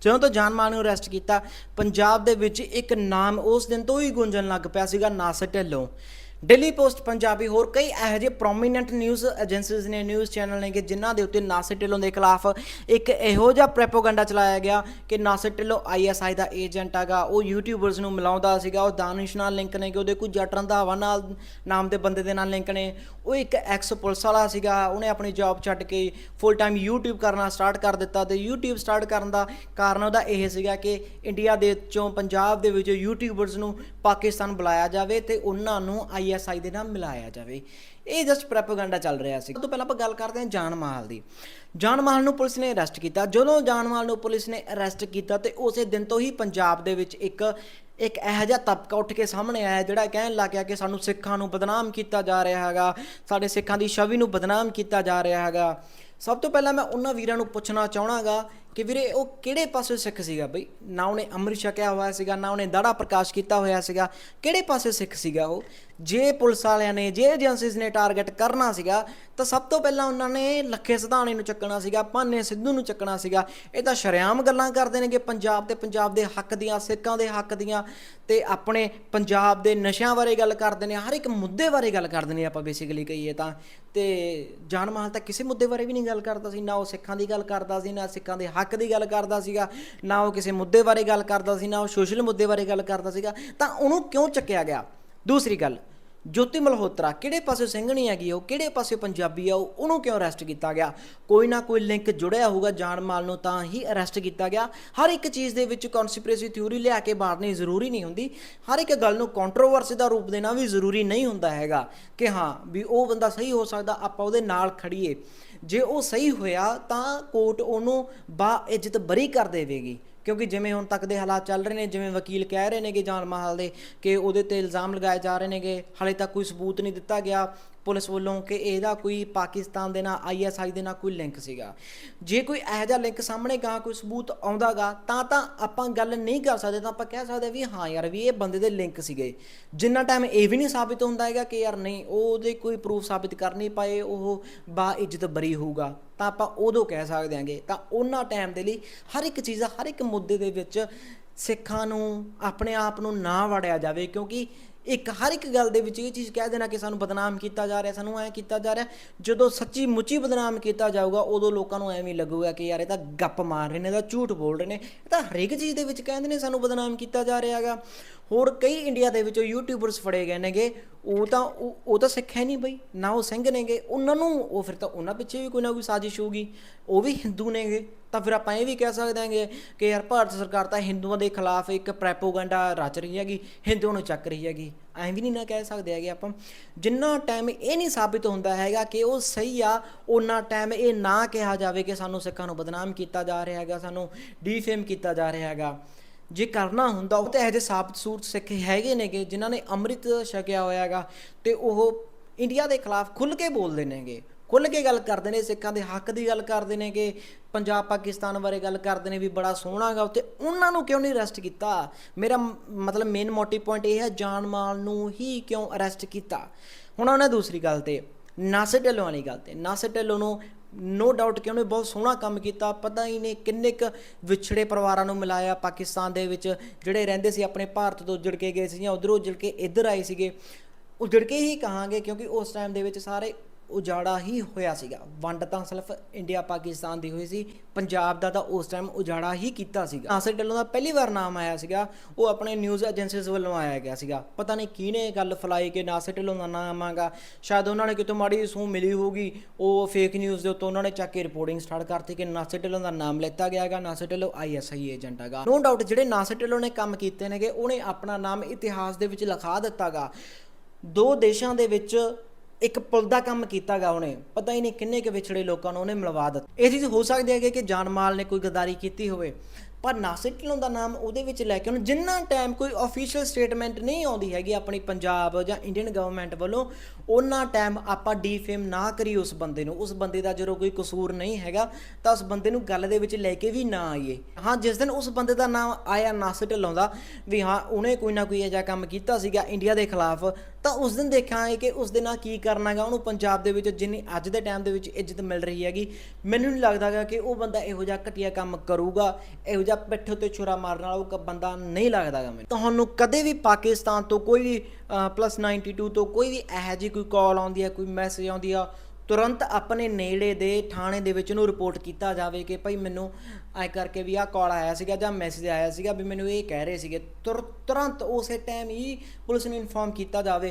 ਜਦੋਂ ਤੋਂ ਜਾਨਮਾਨ ਨੂੰ ਅਰੈਸਟ ਕੀਤਾ, ਪੰਜਾਬ ਦੇ ਵਿੱਚ ਇੱਕ ਨਾਮ ਉਸ ਦਿਨ ਤੋਂ ਹੀ ਗੂੰਜਣ ਲੱਗ ਪਿਆ ਸੀਗਾ ਨਾਸਰ ਢਿੱਲੋਂ। ਡੇਲੀ ਪੋਸਟ ਪੰਜਾਬੀ ਹੋਰ ਕਈ ਇਹੋ ਜਿਹੇ ਪ੍ਰੋਮੀਨੈਂਟ ਨਿਊਜ਼ ਏਜੰਸੀਜ਼ ਨੇ ਨਿਊਜ਼ ਚੈਨਲ ਨੇ ਕਿ ਜਿਨ੍ਹਾਂ ਦੇ ਉੱਤੇ ਨਾਸਰ ਢਿੱਲੋਂ ਦੇ ਖਿਲਾਫ ਇੱਕ ਇਹੋ ਜਿਹਾ ਪ੍ਰੋਪਗੈਂਡਾ ਚਲਾਇਆ ਗਿਆ ਕਿ ਨਾਸਰ ਢਿੱਲੋਂ ਆਈਐਸਆਈ ਦਾ ਏਜੰਟ ਹੈਗਾ, ਉਹ ਯੂਟਿਊਬਰਸ ਨੂੰ ਮਿਲਾਉਂਦਾ ਸੀਗਾ, ਉਹ ਦਾਨਿਸ਼ ਨਾਲ ਲਿੰਕ ਨੇ ਕਿ ਉਹਦੇ ਕੋਈ ਜੱਟ ਰੰਧਾਵਾ ਨਾਲ, ਨਾਮ ਦੇ ਬੰਦੇ ਦੇ ਨਾਲ ਲਿੰਕ ਨੇ, ਉਹ ਇੱਕ ਐਕਸ ਪੁਲਿਸ ਵਾਲਾ ਸੀਗਾ, ਉਹਨੇ ਆਪਣੀ ਜੌਬ ਛੱਡ ਕੇ ਫੁੱਲ ਟਾਈਮ YouTube ਕਰਨਾ ਸਟਾਰਟ ਕਰ ਦਿੱਤਾ ਤੇ YouTube ਸਟਾਰਟ ਕਰਨ ਦਾ ਕਾਰਨ ਉਹਦਾ ਇਹ ਸੀਗਾ ਕਿ ਇੰਡੀਆ ਦੇ ਵਿੱਚੋਂ, ਪੰਜਾਬ ਦੇ ਵਿੱਚ ਯੂਟਿਊਬਰਸ ਨੂੰ ਪਾਕਿਸਤਾਨ ਬੁਲਾਇਆ ਜਾਵੇ ਤੇ ਉਹਨਾਂ ਨੂੰ ਆਈ ਆਈਐਸਆਈ ਦੇ ਨਾਲ ਮਿਲਾਇਆ ਜਾਵੇ। ਇਹ ਜਸਟ ਪ੍ਰੋਪਗੈਂਡਾ ਚੱਲ ਰਿਹਾ ਸੀ। ਤੋਂ ਪਹਿਲਾਂ ਆਪਾਂ ਗੱਲ ਕਰਦੇ ਹਾਂ ਜਾਨ ਮਾਲ ਦੀ। ਜਾਨ ਮਾਲ ਨੂੰ ਪੁਲਿਸ ਨੇ ਅਰੈਸਟ ਕੀਤਾ। ਜਦੋਂ ਜਾਨ ਮਾਲ ਨੂੰ ਪੁਲਿਸ ਨੇ ਅਰੈਸਟ ਕੀਤਾ ਤੇ ਉਸੇ ਦਿਨ ਤੋਂ ਹੀ ਪੰਜਾਬ ਦੇ ਵਿੱਚ ਇੱਕ ਇੱਕ ਇਹੋ ਜਿਹਾ ਤਬਕਾ ਉੱਠ ਕੇ ਸਾਹਮਣੇ ਆਇਆ ਜਿਹੜਾ ਕਹਿਣ ਲੱਗ ਗਿਆ ਕਿ ਸਾਨੂੰ ਸਿੱਖਾਂ ਨੂੰ ਬਦਨਾਮ ਕੀਤਾ ਜਾ ਰਿਹਾ ਹੈਗਾ। ਸਾਡੇ ਸਿੱਖਾਂ ਦੀ ਛਵੀ ਨੂੰ ਬਦਨਾਮ ਕੀਤਾ ਜਾ ਰਿਹਾ ਹੈਗਾ। ਸਭ ਤੋਂ ਪਹਿਲਾਂ ਮੈਂ ਉਹਨਾਂ ਵੀਰਾਂ ਨੂੰ ਪੁੱਛਣਾ ਚਾਹਣਾਗਾ ਕਿ ਵੀਰੇ ਉਹ ਕਿਹੜੇ ਪਾਸੇ ਸਿੱਖ ਸੀਗਾ ਬਈ? ਨਾ ਉਹਨੇ ਅੰਮ੍ਰਿਤ ਛਕਿਆ ਹੋਇਆ ਸੀਗਾ, ਨਾ ਉਹਨੇ ਦਾੜਾ ਪ੍ਰਕਾਸ਼ ਕੀਤਾ ਹੋਇਆ ਸੀਗਾ। ਕਿਹੜੇ ਪਾਸੇ ਸਿੱਖ ਸੀਗਾ ਉਹ? ਜੇ ਪੁਲਿਸ ਵਾਲਿਆਂ ਨੇ, ਜੇ ਏਜੰਸੀਜ਼ ਨੇ ਟਾਰਗੇਟ ਕਰਨਾ ਸੀਗਾ, ਤਾਂ ਸਭ ਤੋਂ ਪਹਿਲਾਂ ਉਹਨਾਂ ਨੇ ਲੱਖੇ ਸਿਧਾਣੇ ਨੂੰ ਚੱਕਣਾ ਸੀਗਾ, ਭਾਨੇ ਸਿੱਧੂ ਨੂੰ ਚੱਕਣਾ ਸੀਗਾ। ਇਹ ਤਾਂ ਸ਼ਰੇਆਮ ਗੱਲਾਂ ਕਰਦੇ ਨੇ ਕਿ ਪੰਜਾਬ ਤੇ ਪੰਜਾਬ ਦੇ ਹੱਕ ਦੀਆਂ, ਸਿੱਖਾਂ ਦੇ ਹੱਕ ਦੀਆਂ, ਤੇ ਆਪਣੇ ਪੰਜਾਬ ਦੇ ਨਸ਼ਿਆਂ ਬਾਰੇ ਗੱਲ ਕਰਦੇ ਨੇ, ਹਰ ਇੱਕ ਮੁੱਦੇ ਬਾਰੇ ਗੱਲ ਕਰਦੇ ਨੇ ਆਪਾਂ ਬੇਸਿਕਲੀ ਕਹੀਏ ਤਾਂ। ਤੇ ਜਾਨ ਮਾਲ ਤਾਂ ਕਿਸੇ ਮੁੱਦੇ ਬਾਰੇ ਵੀ ਨਹੀਂ ਗੱਲ ਕਰਦਾ ਸੀ, ਨਾ ਉਹ ਸਿੱਖਾਂ ਦੀ ਗੱਲ ਕਰਦਾ ਸੀ, ਨਾ ਸਿੱਖਾਂ ਦੇ ਹੱਕ ਦੀ ਗੱਲ ਕਰਦਾ ਸੀਗਾ, ਨਾ ਉਹ ਕਿਸੇ ਮੁੱਦੇ ਬਾਰੇ ਗੱਲ ਕਰਦਾ ਸੀ, ਨਾ ਉਹ ਸੋਸ਼ਲ ਮੁੱਦੇ ਬਾਰੇ ਗੱਲ ਕਰਦਾ ਸੀਗਾ, ਤਾਂ ਉਹਨੂੰ ਕਿਉਂ ਚੱਕਿਆ ਗਿਆ? ਦੂਸਰੀ ਗੱਲ ਜੋਤੀ ਮਲਹੋਤਰਾ, ਕਿਹੜੇ ਪਾਸੇ ਸਿੰਘਣੀ ਹੈਗੀ ਉਹ, ਕਿਹੜੇ ਪਾਸੇ ਪੰਜਾਬੀ ਆ ਉਹ, ਉਹਨੂੰ ਕਿਉਂ ਅਰੈਸਟ ਕੀਤਾ ਗਿਆ? ਕੋਈ ਨਾ ਕੋਈ ਲਿੰਕ ਜੁੜਿਆ ਹੋਊਗਾ ਜਾਨ ਮਾਲ ਨੂੰ ਤਾਂ ਹੀ ਅਰੈਸਟ ਕੀਤਾ ਗਿਆ। ਹਰ ਇੱਕ ਚੀਜ਼ ਦੇ ਵਿੱਚ ਕਨਸਪੀਰੇਸੀ ਥਿਊਰੀ ਲਿਆ ਕੇ ਮਾਰਨੀ ਜ਼ਰੂਰੀ ਨਹੀਂ ਹੁੰਦੀ। ਹਰ ਇੱਕ ਗੱਲ ਨੂੰ ਕੰਟਰੋਵਰਸੀ ਦਾ ਰੂਪ ਦੇਣਾ ਵੀ ਜ਼ਰੂਰੀ ਨਹੀਂ ਹੁੰਦਾ ਹੈਗਾ ਕਿ ਹਾਂ, ਵੀ ਉਹ ਬੰਦਾ ਸਹੀ ਹੋ ਸਕਦਾ, ਆਪਾਂ ਉਹਦੇ ਨਾਲ ਖੜੀਏ। ਜੇ ਉਹ ਸਹੀ ਹੋਇਆ ਤਾਂ ਕੋਰਟ ਉਹਨੂੰ ਬਾ ਇੱਜ਼ਤ ਬਰੀ ਕਰ ਦੇਵੇਗੀ। ਕਿਉਂਕਿ ਜਿਵੇਂ ਹੁਣ ਤੱਕ ਦੇ ਹਾਲਾਤ ਚੱਲ ਰਹੇ ਨੇ, ਜਿਵੇਂ ਵਕੀਲ ਕਹਿ ਰਹੇ ਨੇਗੇ ਜਾਨ ਮਹਾਲ ਦੇ ਕਿ ਉਹਦੇ ਤੇ ਇਲਜ਼ਾਮ ਲਗਾਏ ਜਾ ਰਹੇ ਨੇਗੇ, ਹਾਲੇ ਤੱਕ ਕੋਈ ਸਬੂਤ ਨਹੀਂ ਦਿੱਤਾ ਗਿਆ। ਪੁਲਿਸ ਵੱਲੋਂ ਕਿ ਇਹਦਾ ਕੋਈ ਪਾਕਿਸਤਾਨ ਦੇ ਨਾਲ ਆਈਐਸਆਈ ਦੇ ਨਾਲ ਕੋਈ ਲਿੰਕ ਸੀਗਾ। ਜੇ ਕੋਈ ਇਹੋ ਜਿਹਾ ਲਿੰਕ ਸਾਹਮਣੇ ਗਾ, ਕੋਈ ਸਬੂਤ ਆਉਂਦਾਗਾ, ਤਾਂ ਤਾਂ ਆਪਾਂ ਗੱਲ ਨਹੀਂ ਕਰ ਸਕਦੇ, ਤਾਂ ਆਪਾਂ ਕਹਿ ਸਕਦੇ ਵੀ ਹਾਂ ਯਾਰ, ਵੀ ਇਹ ਬੰਦੇ ਦੇ ਲਿੰਕ ਸੀਗੇ। ਜਿੰਨਾ ਟਾਈਮ ਇਹ ਵੀ ਨਹੀਂ ਸਾਬਿਤ ਹੁੰਦਾ ਹੈਗਾ ਕਿ ਯਾਰ ਨਹੀਂ ਉਹ ਉਹਦੇ ਕੋਈ ਪ੍ਰੂਫ ਸਾਬਿਤ ਕਰ ਨਹੀਂ ਪਾਏ, ਉਹ ਬਾ ਇੱਜ਼ਤ ਬਰੀ ਹੋਊਗਾ। ਤਾਂ ਆਪਾਂ ਉਦੋਂ ਕਹਿ ਸਕਦੇ ਹਾਂਗੇ। ਤਾਂ ਉਹਨਾਂ ਟਾਈਮ ਦੇ ਲਈ ਹਰ ਇੱਕ ਚੀਜ਼, ਹਰ ਇੱਕ ਮੁੱਦੇ ਦੇ ਵਿੱਚ ਸਿੱਖਾਂ ਨੂੰ ਆਪਣੇ ਆਪ ਨੂੰ ਨਾ ਵੜਿਆ ਜਾਵੇ, ਕਿਉਂਕਿ ਇੱਕ, ਹਰ ਇੱਕ ਗੱਲ ਦੇ ਵਿੱਚ ਇਹ ਚੀਜ਼ ਕਹਿ ਦੇਣਾ ਕਿ ਸਾਨੂੰ ਬਦਨਾਮ ਕੀਤਾ ਜਾ ਰਿਹਾ, ਸਾਨੂੰ ਐ ਕੀਤਾ ਜਾ ਰਿਹਾ, ਜਦੋਂ ਸੱਚੀ ਮੁੱਚੀ ਬਦਨਾਮ ਕੀਤਾ ਜਾਊਗਾ, ਉਦੋਂ ਲੋਕਾਂ ਨੂੰ ਐਵੇਂ ਹੀ ਲੱਗੂਗਾ ਕਿ ਯਾਰ ਇਹ ਤਾਂ ਗੱਪ ਮਾਰ ਰਹੇ ਨੇ ਇਹਦਾ ਝੂਠ ਬੋਲ ਰਹੇ ਨੇ, ਇਹ ਤਾਂ ਹਰੇਕ ਚੀਜ਼ ਦੇ ਵਿੱਚ ਕਹਿੰਦੇ ਨੇ ਸਾਨੂੰ ਬਦਨਾਮ ਕੀਤਾ ਜਾ ਰਿਹਾ ਹੈਗਾ। ਹੋਰ ਕਈ ਇੰਡੀਆ ਦੇ ਵਿੱਚੋਂ ਯੂਟਿਊਬਰਸ ਫੜੇ ਗਏ ਨੇਗੇ। ਉਹ ਤਾਂ ਉਹ ਤਾਂ ਸਿੱਖ ਹੈ ਨਹੀਂ ਬਈ, ਨਾ ਉਹ ਸਿੰਘ ਨੇਗੇ। ਉਹਨਾਂ ਨੂੰ, ਉਹ ਫਿਰ ਤਾਂ ਉਹਨਾਂ ਪਿੱਛੇ ਵੀ ਕੋਈ ਨਾ ਕੋਈ ਸਾਜ਼ਿਸ਼ ਹੋਊਗੀ। ਉਹ ਵੀ ਹਿੰਦੂ ਨੇਗੇ। ਤਾਂ ਫਿਰ ਆਪਾਂ ਇਹ ਵੀ ਕਹਿ ਸਕਦੇ ਹਾਂਗੇ ਕਿ ਯਾਰ ਭਾਰਤ ਸਰਕਾਰ ਤਾਂ ਹਿੰਦੂਆਂ ਦੇ ਖਿਲਾਫ ਇੱਕ ਪ੍ਰੈਪੋਗੈਂਡਾ ਰਚ ਰਹੀ ਹੈਗੀ, ਹਿੰਦੂਆਂ ਨੂੰ ਚੱਕ ਰਹੀ ਹੈਗੀ। ਐਂ ਵੀ ਨਹੀਂ ਨਾ ਕਹਿ ਸਕਦੇ ਹੈਗੇ ਆਪਾਂ। ਜਿੰਨਾ ਟਾਈਮ ਇਹ ਨਹੀਂ ਸਾਬਿਤ ਹੁੰਦਾ ਹੈਗਾ ਕਿ ਉਹ ਸਹੀ ਆ ਉਹਨਾਂ ਟਾਈਮ ਇਹ ਨਾ ਕਿਹਾ ਜਾਵੇ ਕਿ ਸਾਨੂੰ ਸਿੱਖਾਂ ਨੂੰ ਬਦਨਾਮ ਕੀਤਾ ਜਾ ਰਿਹਾ ਹੈਗਾ, ਸਾਨੂੰ ਡੀਫੇਮ ਕੀਤਾ ਜਾ ਰਿਹਾ ਹੈਗਾ। ਜੇ ਕਰਨਾ ਹੁੰਦਾ, ਉਹ ਤਾਂ ਇਹੋ ਜਿਹੇ ਸਾਬਤ ਸੂਰਤ ਸਿੱਖ ਹੈਗੇ ਨੇਗੇ, ਜਿਨ੍ਹਾਂ ਨੇ ਅੰਮ੍ਰਿਤ ਛਕਿਆ ਹੋਇਆ ਹੈਗਾ, ਤੇ ਉਹ ਇੰਡੀਆ ਦੇ ਖਿਲਾਫ ਖੁੱਲ ਕੇ ਬੋਲਦੇ ਨੇਗੇ। ਖੁੱਲ ਕੇ ਗੱਲ ਕਰਦੇ ਨੇ, ਸਿੱਖਾਂ ਦੇ ਹੱਕ ਦੀ ਗੱਲ ਕਰਦੇ ਨੇ ਕਿ ਪੰਜਾਬ, ਪਾਕਿਸਤਾਨ ਬਾਰੇ ਗੱਲ ਕਰਦੇ ਨੇ ਵੀ ਬੜਾ ਸੋਹਣਾ ਗਾ ਉੱਤੇ ਉਹਨਾਂ ਨੂੰ ਕਿਉਂ ਨਹੀਂ ਅਰੈਸਟ ਕੀਤਾ? ਮੇਰਾ ਮਤਲਬ ਮੇਨ ਮੋਟਿਵ ਪੁਆਇੰਟ ਇਹ ਹੈ, ਜਾਨ ਮਾਲ ਨੂੰ ਹੀ ਕਿਉਂ ਅਰੈਸਟ ਕੀਤਾ? ਹੁਣ ਉਹਨੇ ਦੂਸਰੀ ਗੱਲ ਤੇ ਨਾਸਰ ਢਿੱਲੋਂ ਵਾਲੀ ਗੱਲ ਤੇ। ਨਾਸਰ ਢਿੱਲੋਂ ਨੂੰ ਨੋ ਡਾਊਟ ਕਿ ਉਹਨੇ ਬਹੁਤ ਸੋਹਣਾ ਕੰਮ ਕੀਤਾ, ਪਤਾ ਹੀ ਨੇ ਕਿੰਨੇ ਕੁ ਵਿਛੜੇ ਪਰਿਵਾਰਾਂ ਨੂੰ ਮਿਲਾਇਆ ਪਾਕਿਸਤਾਨ ਦੇ ਵਿੱਚ, ਜਿਹੜੇ ਰਹਿੰਦੇ ਸੀ ਆਪਣੇ ਭਾਰਤ ਤੋਂ ਉੱਜੜ ਕੇ ਗਏ ਸੀ ਜਾਂ ਉਧਰੋਂ ਉੱਜੜ ਕੇ ਇੱਧਰ ਆਏ ਸੀਗੇ। ਉੱਜੜ ਕੇ ਹੀ ਕਹਾਂਗੇ ਕਿਉਂਕਿ ਉਸ ਟਾਈਮ ਦੇ ਵਿੱਚ ਸਾਰੇ ਉਜਾੜਾ ਹੀ ਹੋਇਆ ਸੀਗਾ। ਵੰਡ ਤਾਂ ਸਿਰਫ ਇੰਡੀਆ, ਪਾਕਿਸਤਾਨ ਦੀ ਹੋਈ ਸੀ। ਪੰਜਾਬ ਦਾ ਤਾਂ ਉਸ ਟਾਈਮ ਉਜਾੜਾ ਹੀ ਕੀਤਾ ਸੀਗਾ। ਨਾਸਰ ਢਿੱਲੋਂ ਦਾ ਪਹਿਲੀ ਵਾਰ ਨਾਮ ਆਇਆ ਸੀਗਾ। ਉਹ ਆਪਣੇ ਨਿਊਜ਼ ਏਜੰਸੀਜ਼ ਵੱਲੋਂ ਆਇਆ ਗਿਆ ਸੀਗਾ। ਪਤਾ ਨਹੀਂ ਕਿਹਨੇ ਗੱਲ ਫਲਾਈ ਕਿ ਨਾਸਰ ਢਿੱਲੋਂ ਦਾ ਨਾਮ ਆਗਾ ਸ਼ਾਇਦ ਉਹਨਾਂ ਨੇ ਕਿਤੋਂ ਮਾੜੀ ਸੂ ਮਿਲੀ ਹੋਊਗੀ। ਉਹ ਫੇਕ ਨਿਊਜ਼ ਦੇ ਉੱਤੋਂ ਉਹਨਾਂ ਨੇ ਚੱਕ ਕੇ ਰਿਪੋਰਟਿੰਗ ਸਟਾਰਟ ਕਰਤੀ ਕਿ ਨਾਸਰ ਢਿੱਲੋਂ ਦਾ ਨਾਮ ਲੈਤਾ ਗਿਆ ਹੈਗਾ ਨਾਸਰ ਢਿੱਲੋਂ ਆਈਐਸਆਈ ਏਜੰਟ ਹੈਗਾ। ਨੋ ਡਾਊਟ ਜਿਹੜੇ ਨਾਸਰ ਢਿੱਲੋਂ ਨੇ ਕੰਮ ਕੀਤੇ ਨੇਗੇ, ਉਹਨੇ ਆਪਣਾ ਨਾਮ ਇਤਿਹਾਸ ਦੇ ਵਿੱਚ ਲਿਖਾ ਦਿੱਤਾਗਾ। ਦੋ ਦੇਸ਼ਾਂ ਦੇ ਵਿੱਚ ਇੱਕ ਪੁਲ ਦਾ ਕੰਮ ਕੀਤਾਗਾ ਉਹਨੇ, ਪਤਾ ਹੀ ਨਹੀਂ ਕਿੰਨੇ ਕੁ ਵਿਛੜੇ ਲੋਕਾਂ ਨੂੰ ਉਹਨੇ ਮਿਲਵਾ ਦਿੱਤਾ। ਇਹ ਚੀਜ਼ ਹੋ ਸਕਦੀ ਹੈ ਕਿ ਜਾਨਮਾਲ ਨੇ ਕੋਈ ਗਦਾਰੀ ਕੀਤੀ ਹੋਵੇ, ਪਰ ਨਾਸਿਰ ਢਿੱਲੋਂ ਦਾ ਨਾਮ ਉਹਦੇ ਵਿੱਚ ਲੈ ਕੇ ਉਹਨੂੰ ਜਿੰਨਾ ਟਾਈਮ ਕੋਈ ਅਫੀਸ਼ੀਅਲ ਸਟੇਟਮੈਂਟ ਨਹੀਂ ਆਉਂਦੀ ਹੈਗੀ ਆਪਣੀ ਪੰਜਾਬ ਜਾਂ ਇੰਡੀਅਨ ਗਵਰਨਮੈਂਟ ਵੱਲੋਂ ਉਹਨਾਂ ਟਾਈਮ ਆਪਾਂ ਡੀਫੇਮ ਨਾ ਕਰੀ ਉਸ ਬੰਦੇ ਨੂੰ। ਉਸ ਬੰਦੇ ਦਾ ਜਦੋਂ ਕੋਈ ਕਸੂਰ ਨਹੀਂ ਹੈਗਾ, ਤਾਂ ਉਸ ਬੰਦੇ ਨੂੰ ਗੱਲ ਦੇ ਵਿੱਚ ਲੈ ਕੇ ਵੀ ਨਾ ਆਈਏ। ਹਾਂ, ਜਿਸ ਦਿਨ ਉਸ ਬੰਦੇ ਦਾ ਨਾਮ ਆਇਆ ਨਾਸਿਰ ਢਿੱਲੋਂ ਦਾ, ਵੀ ਹਾਂ, ਉਹਨੇ ਕੋਈ ਨਾ ਕੋਈ ਅਜਿਹਾ ਕੰਮ ਕੀਤਾ ਸੀਗਾ ਇੰਡੀਆ ਦੇ ਖਿਲਾਫ ਤਾਂ ਉਸ ਦਿਨ ਦੇਖਾਂਗੇ ਕਿ ਉਸ ਦੇ ਨਾਲ ਕੀ ਕਰਨਾਗਾ ਉਹਨੂੰ ਪੰਜਾਬ ਦੇ ਵਿੱਚ ਜਿੰਨੀ ਅੱਜ ਦੇ ਟਾਈਮ ਦੇ ਵਿੱਚ ਇੱਜ਼ਤ ਮਿਲ ਰਹੀ ਹੈਗੀ, ਮੈਨੂੰ ਨਹੀਂ ਲੱਗਦਾਗਾ ਕਿ ਉਹ ਬੰਦਾ ਇਹੋ ਜਿਹਾ ਘਟੀਆ ਕੰਮ ਕਰੂਗਾ, ਇਹੋ ਜਿਹਾ ਪਿੱਠ ਉੱਤੇ ਛੁਰਾ ਮਾਰਨ ਵਾਲਾ ਉਹ ਕ- ਬੰਦਾ ਨਹੀਂ ਲੱਗਦਾਗਾ ਮੈਨੂੰ। ਤੁਹਾਨੂੰ ਕਦੇ ਵੀ ਪਾਕਿਸਤਾਨ ਤੋਂ ਕੋਈ ਵੀ ਪਲੱਸ 92 ਤੋਂ ਕੋਈ ਵੀ ਇਹੋ ਜਿਹੀ ਕੋਈ ਕਾਲ ਆਉਂਦੀ ਹੈ, ਕੋਈ ਮੈਸੇਜ ਆਉਂਦੀ ਆ ਤੁਰੰਤ ਆਪਣੇ ਨੇੜੇ ਦੇ ਥਾਣੇ ਦੇ ਵਿੱਚ ਉਹਨੂੰ ਰਿਪੋਰਟ ਕੀਤਾ ਜਾਵੇ ਕਿ ਭਾਈ ਮੈਨੂੰ ਐ ਕਰਕੇ ਵੀ ਆਹ ਕਾਲ ਆਇਆ ਸੀਗਾ ਜਾਂ ਮੈਸੇਜ ਆਇਆ ਸੀਗਾ ਵੀ ਮੈਨੂੰ ਇਹ ਕਹਿ ਰਹੇ ਸੀਗੇ। ਤੁਰ, ਤੁਰੰਤ ਉਸੇ ਟਾਈਮ ਹੀ ਪੁਲਿਸ ਨੂੰ ਇਨਫੋਰਮ ਕੀਤਾ ਜਾਵੇ।